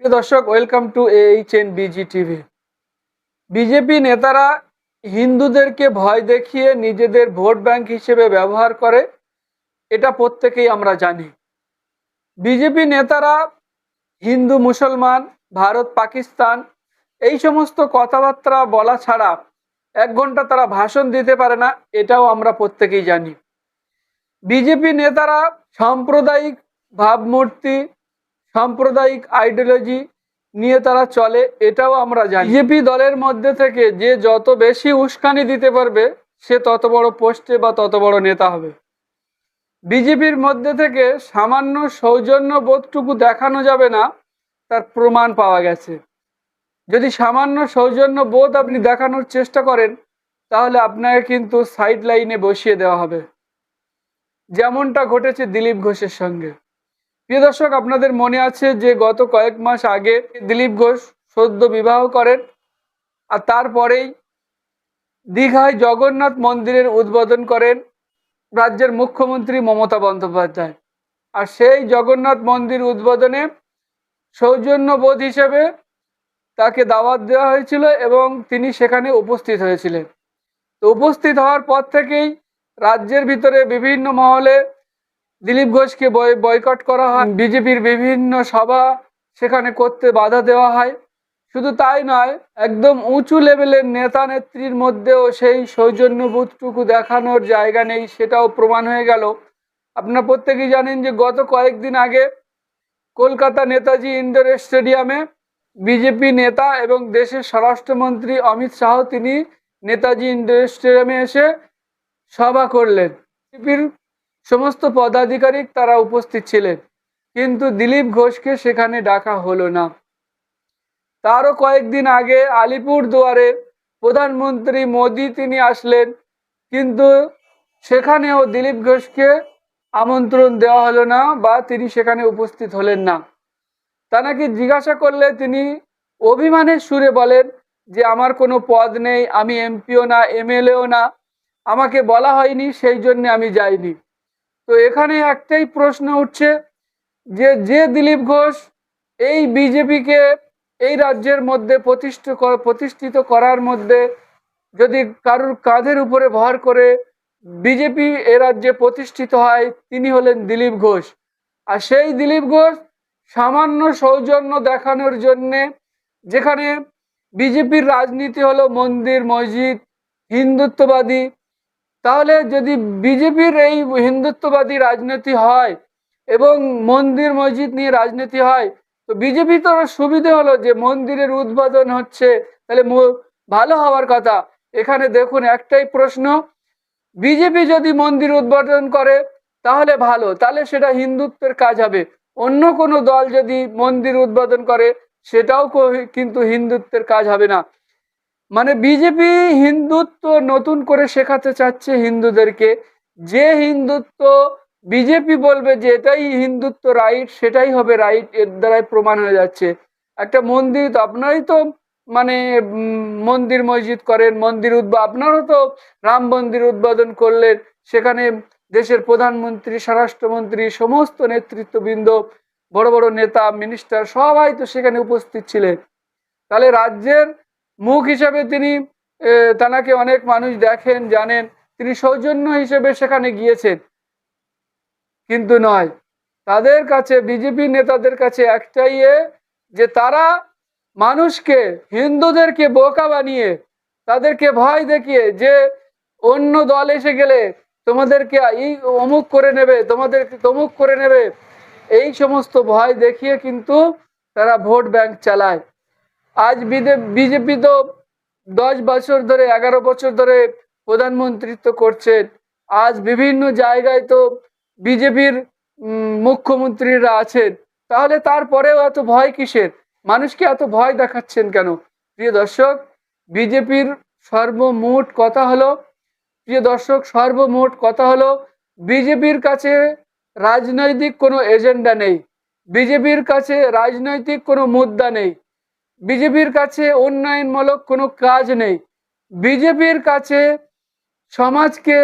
প্রিয় দর্শক welcome to H N BG TV BJP নেতারা হিন্দুদেরকে ভয় দেখিয়ে নিজেদের ভোট ব্যাংক হিসেবে ব্যবহার করে, এটা প্রত্যেকেই আমরা জানি। বিজেপি নেতারা হিন্দু, মুসলমান, ভারত, পাকিস্তান, এই সমস্ত কথাবার্তা বলা ছাড়া এক ঘণ্টা তারা ভাষণ দিতে পারে না, এটাও আমরা প্রত্যেকেই জানি। বিজেপি নেতারা সাম্প্রদায়িক ভাবমূর্তি সাম্প্রদায়িক আইডিওলজি নিয়ে তারা চলে, এটাও আমরা জানি। বিজেপি দলের মধ্যে থেকে যে যত বেশি উস্কানি দিতে পারবে, সে তত বড় পোস্টে বা তত বড় নেতা হবে। বিজেপির মধ্যে থেকে সামান্য সৌজন্য বোধটুকু দেখানো যাবে না, তার প্রমাণ পাওয়া গেছে। যদি সামান্য সৌজন্য বোধ আপনি দেখানোর চেষ্টা করেন, তাহলে আপনাকে কিন্তু সাইড লাইনে বসিয়ে দেওয়া হবে। যেমনটা ঘটেছে দিলীপ ঘোষের সঙ্গে। প্রিয় দর্শক, আপনাদের মনে আছে যে গত কয়েক মাস আগে দিলীপ ঘোষ সদ্য বিবাহ করেন আর তারপরেই দীঘায় জগন্নাথ মন্দিরের উদ্বোধন করেন রাজ্যের মুখ্যমন্ত্রী মমতা বন্দ্যোপাধ্যায়। আর সেই জগন্নাথ মন্দির উদ্বোধনে সৌজন্যবোধ হিসেবে তাকে দাওয়াত দেওয়া হয়েছিল এবং তিনি সেখানে উপস্থিত হয়েছিলেন। তো উপস্থিত হওয়ার পর থেকেই রাজ্যের ভিতরে বিভিন্ন মহলে দিলীপ ঘোষকে বয়, বয়কট করা হয়। বিজেপির বিভিন্ন সভা সেখানে করতে বাধা দেওয়া হয়। শুধু তাই নয়, একদম উঁচু লেভেলের নেতা নেত্রীর মধ্যেও সেই সৌজন্যবোধটুকু দেখানোর জায়গা নেই, সেটাও প্রমাণ হয়ে গেল। আপনারা প্রত্যেকেই জানেন যে গত কয়েকদিন আগে কলকাতা নেতাজি ইন্ডোর স্টেডিয়ামে বিজেপি নেতা এবং দেশের স্বরাষ্ট্রমন্ত্রী অমিত শাহ, তিনি নেতাজি ইন্ডোর স্টেডিয়ামে এসে সভা করলেন। বিজেপির সমস্ত পদাধিকারিক তারা উপস্থিত ছিলেন, কিন্তু দিলীপ ঘোষকে সেখানে ডাকা হলো না। তারও কয়েকদিন আগে আলিপুর দুয়ারে প্রধানমন্ত্রী মোদি তিনি আসলেন, কিন্তু সেখানেও দিলীপ ঘোষকে আমন্ত্রণ দেওয়া হলো না বা তিনি সেখানে উপস্থিত হলেন না। তা নাকি জিজ্ঞাসা করলে তিনি অভিমানের সুরে বলেন যে, আমার কোনো পদ নেই, আমি এমপিও না, এমএলএও না, আমাকে বলা হয়নি, সেই জন্য আমি যাইনি। তো এখানে একটাই প্রশ্ন উঠছে যে যে দিলীপ ঘোষ এই বিজেপিকে এই রাজ্যের মধ্যে প্রতিষ্ঠিত প্রতিষ্ঠিত করার মধ্যে যদি কারুর কাঁধের উপরে ভর করে বিজেপি এ রাজ্যে প্রতিষ্ঠিত হয়, তিনি হলেন দিলীপ ঘোষ। আর সেই দিলীপ ঘোষ সামান্য সৌজন্য দেখানোর জন্যে যেখানে বিজেপির রাজনীতি হলো মন্দির, মসজিদ, হিন্দুত্ববাদী তাহলে যদি বিজেপির এই হিন্দুত্ববাদী রাজনীতি হয় এবং মন্দির মসজিদ নিয়ে রাজনীতি হয়, তো বিজেপি তো সুবিধে হলো যে মন্দিরের উদ্বোধন হচ্ছে। তাহলে ভালো হওয়ার কথা। এখানে দেখুন একটাই প্রশ্ন, বিজেপি যদি মন্দির উদ্বোধন করে, তাহলে ভালো। তাহলে সেটা হিন্দুত্বের কাজ হবে। অন্য কোনো দল যদি মন্দির উদ্বোধন করে, সেটাও কিন্তু হিন্দুত্বের কাজ হবে না। মানে বিজেপি হিন্দুত্ব নতুন করে শেখাতে চাচ্ছে হিন্দুদেরকে। যে হিন্দুত্ব বিজেপি বলবে যে এটাই হিন্দুত্ব রাইট সেটাই হবে রাইট এর দ্বারাই প্রমাণ হয়ে যাচ্ছে। একটা মন্দির তো আপনারাই তো মানে মন্দির মসজিদ করেন, মন্দির উদ্ব, আপনারও তো রাম মন্দির উদ্বোধন করলেন। সেখানে দেশের প্রধানমন্ত্রী, স্বরাষ্ট্রমন্ত্রী, সমস্ত নেতৃত্ববৃন্দ, বড় বড় নেতা মিনিস্টার সবাই তো সেখানে উপস্থিত ছিলেন। তাহলে রাজ্যের মুখ হিসেবে তিনি তানাকে অনেক মানুষ দেখেন, জানেন। তিনি সৌজন্য হিসেবে সেখানে গিয়েছেন। কিন্তু নয়। তাদের কাছে, বিজেপি নেতাদের কাছে একটাই যে তারা মানুষকে, হিন্দুদেরকে বোকা বানিয়ে, তাদেরকে ভয় দেখিয়ে, যে অন্য দল এসে গেলে তোমাদেরকে এই অমুক করে নেবে, তোমাদেরকে তমুক করে নেবে, এই সমস্ত ভয় দেখিয়ে কিন্তু তারা ভোট ব্যাংক চালায়। আজ বিজেপি তো দশ বছর ধরে, এগারো বছর ধরে প্রধানমন্ত্রিত্ব করছেন আজ বিভিন্ন জায়গায় তো বিজেপির মুখ্যমন্ত্রীরা আছেন। তাহলে তারপরেও এত ভয় কিসের? মানুষকে এত ভয় দেখাচ্ছেন কেন? প্রিয় দর্শক, বিজেপির সর্বমোট কথা হলো, প্রিয় দর্শক, সর্বমোট কথা হলো, বিজেপির কাছে রাজনৈতিক কোনো এজেন্ডা নেই। বিজেপির কাছে রাজনৈতিক কোনো মুদ্রা নেই। বিজেপির কাছে উন্নয়নমূলক কোনো কাজ নেই। বিজেপির কাছে সমাজকে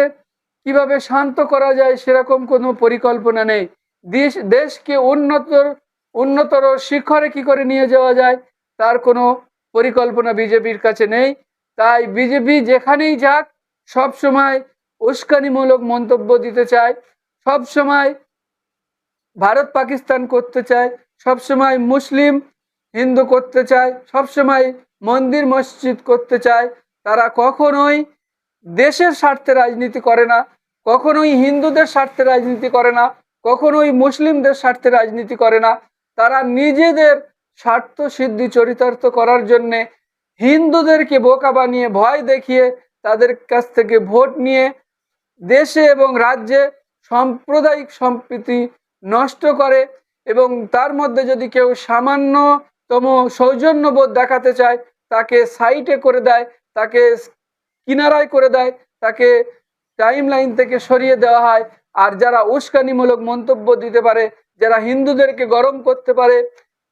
কীভাবে শান্ত করা যায় সেরকম কোনো পরিকল্পনা নেই। দেশ, দেশকে উন্নত উন্নতর শিখরে কি করে নিয়ে যাওয়া যায় তার কোনো পরিকল্পনা বিজেপির কাছে নেই। তাই বিজেপি যেখানেই যাক সব সময় উস্কানিমূলক মন্তব্য দিতে চায় সব সময় ভারত পাকিস্তান করতে চায় সব সময় মুসলিম হিন্দু করতে চায়, সবসময় মন্দির, মসজিদ করতে চায়, তারা কখনোই দেশের স্বার্থে রাজনীতি করে না, কখনোই হিন্দুদের স্বার্থে রাজনীতি করে না, কখনোই মুসলিমদের স্বার্থে রাজনীতি করে না। তারা নিজেদের স্বার্থ সিদ্ধি চরিতার্থ করার জন্যে হিন্দুদেরকে বোকা বানিয়ে ভয় দেখিয়ে তাদের কাছ থেকে ভোট নিয়ে দেশে এবং রাজ্যে সাম্প্রদায়িক সম্প্রীতি নষ্ট করে এবং তার মধ্যে যদি কেউ সামান্যতম সৌজন্যবোধ দেখাতে চায়, তাকে সাইটে করে দেয়, তাকে কিনারায় করে দেয়, তাকে টাইম লাইন থেকে সরিয়ে দেওয়া হয়। আর যারা উস্কানিমূলক মন্তব্য দিতে পারে, যারা হিন্দুদেরকে গরম করতে পারে,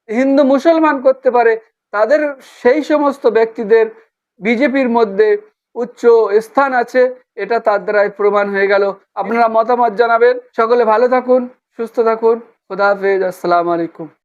হিন্দু মুসলমান করতে পারে, তাদের সেই সমস্ত ব্যক্তিদের বিজেপির মধ্যে উচ্চ স্থান আছে, এটা তার দ্বারাই প্রমাণ হয়ে গেল। আপনারা মতামত জানাবেন। সকলে ভালো থাকুন, সুস্থ থাকুন। খুদা হাফেজ। আসসালামু আলাইকুম।